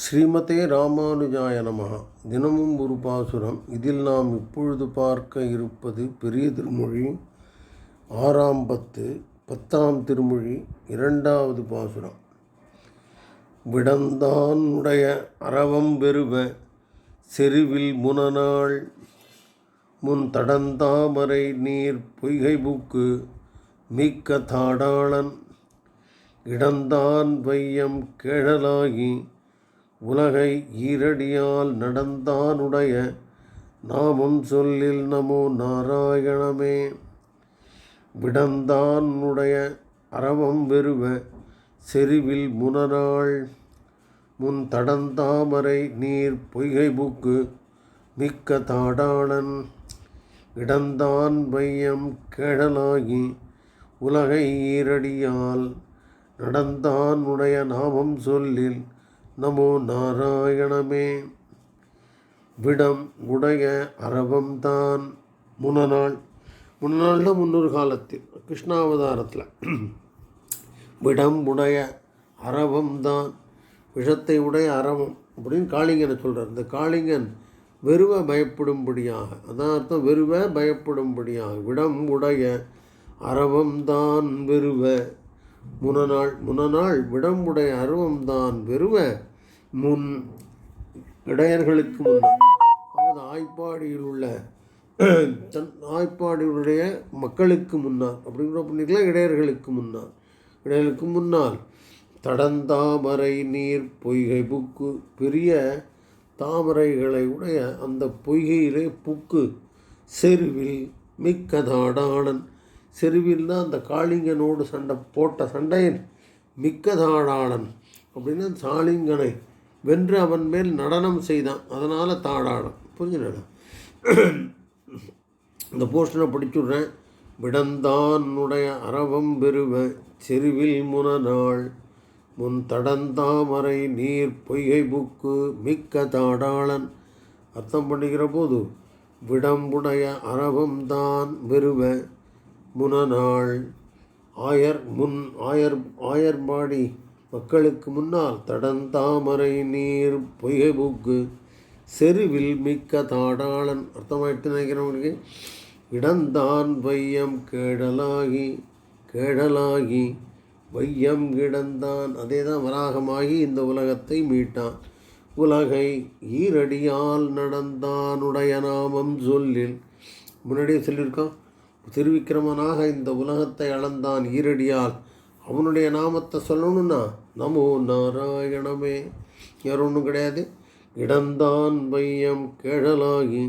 ஸ்ரீமதே ராமானுஜாய நமகா தினமும் ஒரு பாசுரம். இதில் நாம் இப்பொழுது பார்க்க இருப்பது பெரிய திருமொழி. ஆறாம் பத்து பத்தாம் திருமொழி இரண்டாவது பாசுரம். விடந்தான் உடைய அரவம் பெறுவ செருவில் முனநாள் முன் தடந்தாமரை நீர் பொய்கை புக்கு மிக்க தாடாளன் இடந்தான் வையம் கேழலாகி உலகை ஈரடியால் நடந்தானுடைய நாமம் சொல்லில் நமோ நாராயணமே. விடந்தானுடைய அறவம் அரவம் வெறுவ செருவில் முனநாள் முன் தடந்தாமரை நீர் பொய்கை புக்கு மிக்க தாடாளன். இடந்தான் மையம் கேடலாகி உலகை ஈரடியால் நடந்தான் உடைய நாமம் சொல்லில் நமோ நாராயணமே. விடம் உடைய அரவம்தான் முன்னநாள் முன்னாள்னா முன்னொரு காலத்தில் கிருஷ்ணாவதாரத்தில். விடம் உடைய அரவம்தான் விஷத்தை உடைய அரவம் அப்படின்னு காளிங்கனை சொல்கிறார் இந்த காளிங்கன் வெறுவ பயப்படும்படியாக அதான் அர்த்தம் வெறுவ பயப்படும்படியாக விடம் உடைய அரவம்தான் வெறுவ முனநாள் முனநாள் விடம்புடைய அருவம்தான் வெறுவ முன் இடையர்களுக்கு முன்னால் அதாவது ஆய்ப்பாடியில் உள்ள தன் ஆய்ப்பாடியுடைய மக்களுக்கு முன்னால் அப்படிங்கிற பண்ணிக்கலாம் இடையர்களுக்கு முன்னால். இடையர்களுக்கு முன்னால் தடந்தாமரை நீர் பொய்கை புக்கு பெரிய தாமரைகளை உடைய அந்த பொய்கையிலே புக்கு செருவில் மிக்க தாடாளன் செருவில் தான் அந்த காளிங்கனோடு சண்டை போட்ட சண்டையன் மிக்க தாடாளன் அப்படின்னு சாலிங்கனை வென்று அவன் மேல் நடனம் செய்தான். அதனால் தாடாளன் புரிஞ்சுடா இந்த போஸ்டரை படிச்சுடுறேன் விடந்தானுடைய அரவம் பெறுவ செருவில் முனநாள். முன் தடந்தாமரை நீர் பொய்கை புக்கு மிக்க தாடாளன் அர்த்தம் பண்ணிக்கிற போது விடம்புடைய அரவம்தான் வெறுவ முனநாள். ஆயர் முன் ஆயர் ஆயர்பாடி மக்களுக்கு முன்னால் தடந்தாமரை நீர் பொய்கை புக்கு செருவில் மிக்க தாடாளன். அர்த்தமாயிட்டு நினைக்கிறவங்களுக்கு இடந்தான் வையம் கேடலாகி கேடலாகி வையம் கிடந்தான். அதே தான் வராகமாகி இந்த உலகத்தை மீட்டான். உலகை ஈரடியால் நடந்தானுடைய நாமம் சொல்லில். முன்னாடியே சொல்லியிருக்கான் திருவிக்கிரமனாக இந்த உலகத்தை அளந்தான் ஈரடியால் அவனுடைய நாமத்தை சொல்லணும்னா நமோ நாராயணமே. வேற ஒன்றும் கிடையாது. இடந்தான் பையம் கேழலாகி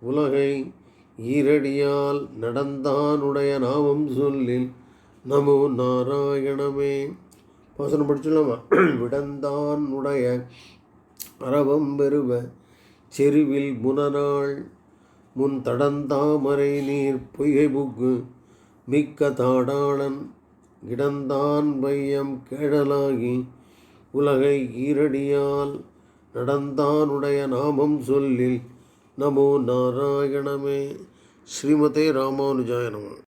உலகை ஈரடியால் நடந்தானுடைய நாமம் சொல்லில் நமோ நாராயணமே. பாசனம் படிச்சுலாமா விடந்தான் உடைய அரவம் பெறுவ செருவில் முனநாள் முன் தடந்தாமரை நீர் பொய்கை புக்கு மிக்க தாடாளன் கிடந்தான் பையம் கேடலாகி உலகை ஈரடியால் நடந்தானுடைய நாமம் சொல்லில் நமோ நாராயணமே. ஸ்ரீமதே ராமானுஜாய நம.